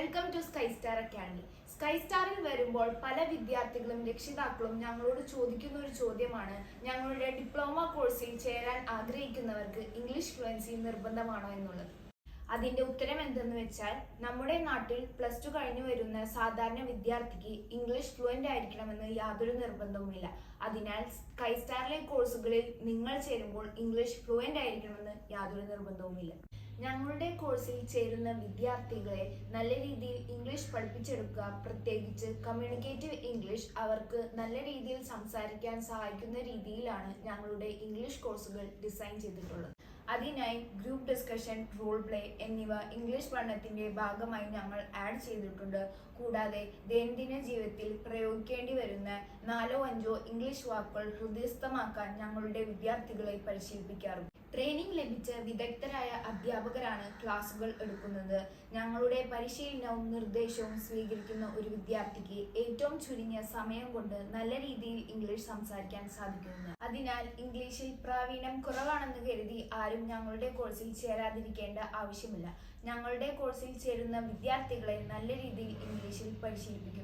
Welcome to sky star academy sky സ്റ്റാറിൽ വരുമ്പോൾ പല വിദ്യാർത്ഥികളും രക്ഷിതാക്കളും ഞങ്ങളോട് ചോദിക്കുന്ന ഒരു ചോദ്യമാണ്. ഞങ്ങളുടെ ഡിപ്ലോമ കോഴ്സിൽ ചേരാൻ ആഗ്രഹിക്കുന്നവർക്ക് ഇംഗ്ലീഷ് ഫ്ലുവൻസി നിർബന്ധമാണോ എന്നുള്ളത്. അതിന്റെ ഉത്തരം എന്തെന്ന് വെച്ചാൽ നമ്മുടെ നാട്ടിൽ പ്ലസ് ടു കഴിഞ്ഞു വരുന്ന സാധാരണ വിദ്യാർത്ഥിക്ക് ഇംഗ്ലീഷ് ഫ്ലുവന്റ് ആയിരിക്കണമെന്ന് യാതൊരു നിർബന്ധവുമില്ല. അതിനാൽ സ്കൈ സ്റ്റാറിലെ കോഴ്സുകളിൽ നിങ്ങൾ ചേരുമ്പോൾ ഇംഗ്ലീഷ് ഫ്ലുവന്റ് ആയിരിക്കണമെന്ന് യാതൊരു നിർബന്ധവുമില്ല. ഞങ്ങളുടെ കോഴ്സിൽ ചേരുന്ന വിദ്യാർത്ഥികളെ നല്ല രീതിയിൽ ഇംഗ്ലീഷ് പഠിപ്പിച്ചെടുക്കുക പ്രത്യേകിച്ച് കമ്മ്യൂണിക്കേറ്റീവ് ഇംഗ്ലീഷ് അവർക്ക് നല്ല രീതിയിൽ സംസാരിക്കാൻ സഹായിക്കുന്ന രീതിയിലാണ് ഞങ്ങളുടെ ഇംഗ്ലീഷ് കോഴ്സുകൾ ഡിസൈൻ ചെയ്തിട്ടുള്ളത്. അതിനായി ഗ്രൂപ്പ് ഡിസ്കഷൻ റോൾ പ്ലേ എന്നിവ ഇംഗ്ലീഷ് പഠനത്തിന്റെ ഭാഗമായി ഞങ്ങൾ ആഡ് ചെയ്തിട്ടുണ്ട്. കൂടാതെ ദൈനംദിന ജീവിതത്തിൽ പ്രയോഗിക്കേണ്ടി വരുന്ന നാലോ അഞ്ചോ ഇംഗ്ലീഷ് വാക്കുകൾ ഹൃദയസ്ഥമാക്കാൻ ഞങ്ങളുടെ വിദ്യാർത്ഥികളെ പരിശീലിപ്പിക്കാറുണ്ട്. ട്രെയിനിങ് ലഭിച്ച വിദഗ്ധരായ അധ്യാപകരാണ് ക്ലാസുകൾ എടുക്കുന്നത്. ഞങ്ങളുടെ പരിശീലനവും നിർദ്ദേശവും സ്വീകരിക്കുന്ന ഒരു വിദ്യാർത്ഥിക്ക് ഏറ്റവും ചുരുങ്ങിയ സമയം കൊണ്ട് നല്ല രീതിയിൽ ഇംഗ്ലീഷ് സംസാരിക്കാൻ സാധിക്കുന്നു. അതിനാൽ ഇംഗ്ലീഷിൽ പ്രാവീണ്യം കുറവാണെന്ന് കരുതി ആരും ഞങ്ങളുടെ കോഴ്സിൽ ചേരാതിരിക്കേണ്ട ആവശ്യമില്ല. ഞങ്ങളുടെ കോഴ്സിൽ ചേരുന്ന വിദ്യാർത്ഥികളെ നല്ല രീതിയിൽ ഇംഗ്ലീഷിൽ പരിശീലിപ്പിക്കുന്നു.